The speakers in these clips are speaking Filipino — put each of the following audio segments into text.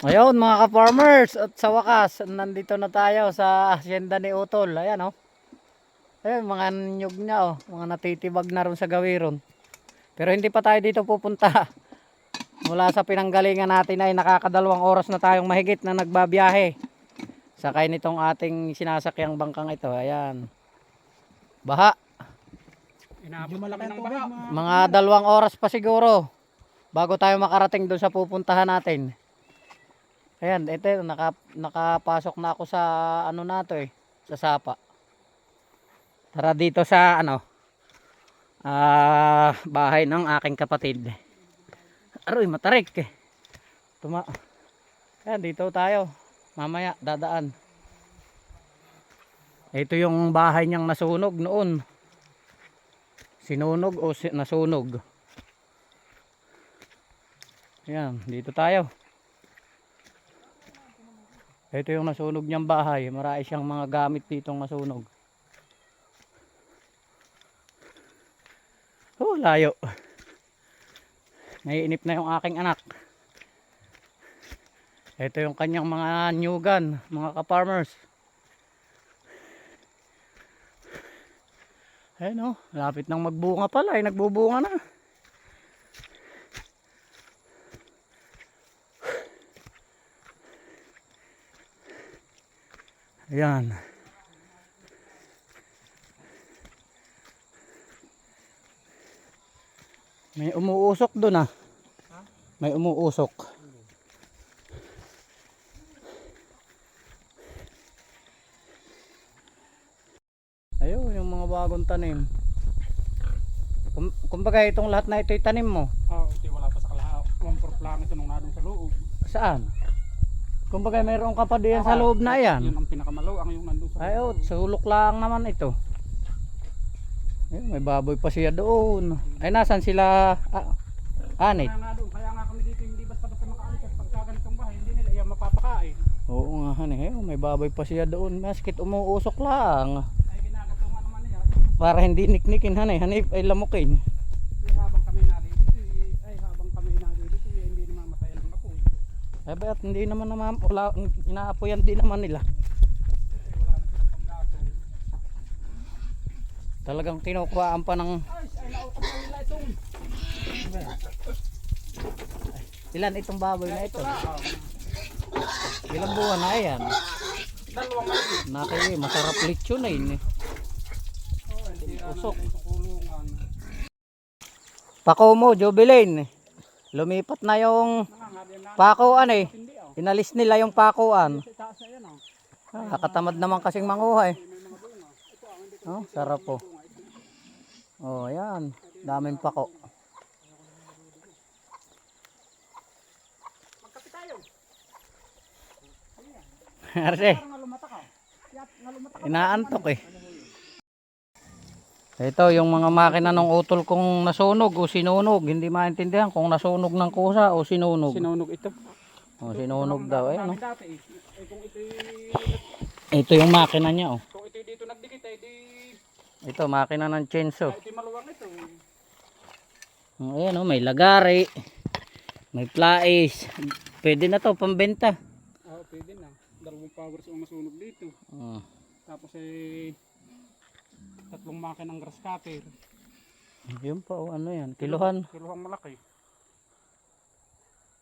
Ayun mga ka-farmers at sa wakas nandito na tayo sa hacienda ni Utol. Ayan oh. Ayun mga nyug niya oh, mga natitibag na ron sa gawiron. Pero hindi pa tayo dito pupunta. Mula sa pinanggalingan natin ay nakakadalawang oras na tayong mahigit na nagbabiyahe. Sakay nitong ating sinasakyang bangkang ito. Ayan. Baha. Inabot malaki ng baha. Mga dalawang oras pa siguro bago tayo makarating doon sa pupuntahan natin. Ayan, ito naka, nakapasok na ako sa ano na to eh, sa sapa. Tara dito sa ano ah bahay ng aking kapatid. Aroy, matarik eh. Tuma. Ayan, dito tayo. Mamaya dadaan. Ito yung bahay niyang nasunog noon. Sinunog o si- nasunog. Ayan, dito tayo. Ito yung nasunog niyang bahay. Marami siyang mga gamit ditong nasunog. Oh, layo. Naiinip na yung aking anak. Ito yung kanyang mga nyugan, mga ka-farmers. Ayun oh, lapit nang magbunga pala, ay nagbubunga na. Ayan. May umuusok doon ah. May umuusok. Ayun, yung mga bagong tanim. Kum kumbaga itong lahat na ito'y tanim mo. Oh, ito wala pa sa kalahaw. One fourth lang ito nung nadong sa loob. Saan? Kumbaga mayroon ka pa diyan sa loob na yan. Yun ang pinakamalaw, ang yung nandun sa Ay, oh, sulok lang naman ito. Ay, may baboy pa siya doon. Ay, nasan sila? Ah, anit. Kaya nga doon, kaya nga kami dito hindi basta-basta makaalis at pagka ganitong bahay, hindi nila iya mapapakain. Oo nga, hani. Ay, may baboy pa siya doon. Maskit umuusok lang. Ay ginagatungan naman niya. Para hindi niknikin, hani. Hani, ay lamukin. Ay, habang kami nalilito, eh, ay habang kami nalilito, eh, hindi naman matayan ng apoy. Ay, ba't hindi naman naman, wala, inaapoyan din naman nila. Talagang kinukuhaan pa ng, ilan itong baboy na ito? Ilang buwan na yan? Dalawang. Naki, masarap lechon na yun eh. Usok. sa kulungan. Pako mo, Jubilin. Lumipat na yung. Pakuan eh. Inalis nila yung pakuan. Sa itaas na yan oh. Ah, naman kasing manguha eh. Oh, sarap po. Oh, yan. Daming pako. Magkape tayo. Arse, inaantok eh. Ito yung mga makina ng utol kong nasunog o sinunog. Hindi maintindihan kung nasunog ng kusa o sinunog. Sinunog ito. O sinunog daw eh. No? Dati eh. Eh, kung ito Ito yung makina niya oh. kung ito dito nagdikit eh di Ito makina ng chainsaw. ito maluwang ito. Oh, ayan oh, may lagari. May plais. Pwede na to pambenta. Oo, pwede na. Dalawang powers ang masunog dito. Oh. Tapos eh tatlong makinang grass cutter. Yun pa oh, ano yan. Kiluhan. Kiluhang malaki.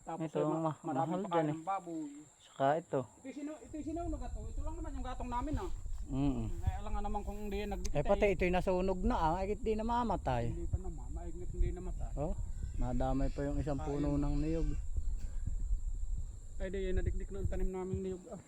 Tapos Ito eh, ang ma- mahal dyan ng baboy. Saka ito. Ito yung sino, ito yung ato. Ito lang naman yung gatong namin ah. Mm Eh alam nga naman kung hindi yan nagdikit Eh pati ito'y nasunog na ah. Ay, di na mamatay. Hindi pa naman. Maignit hindi naman sa. Oh, nadamay pa yung isang puno ng niyog. Ay di yan nadikdik na ang tanim namin niyog. Ah.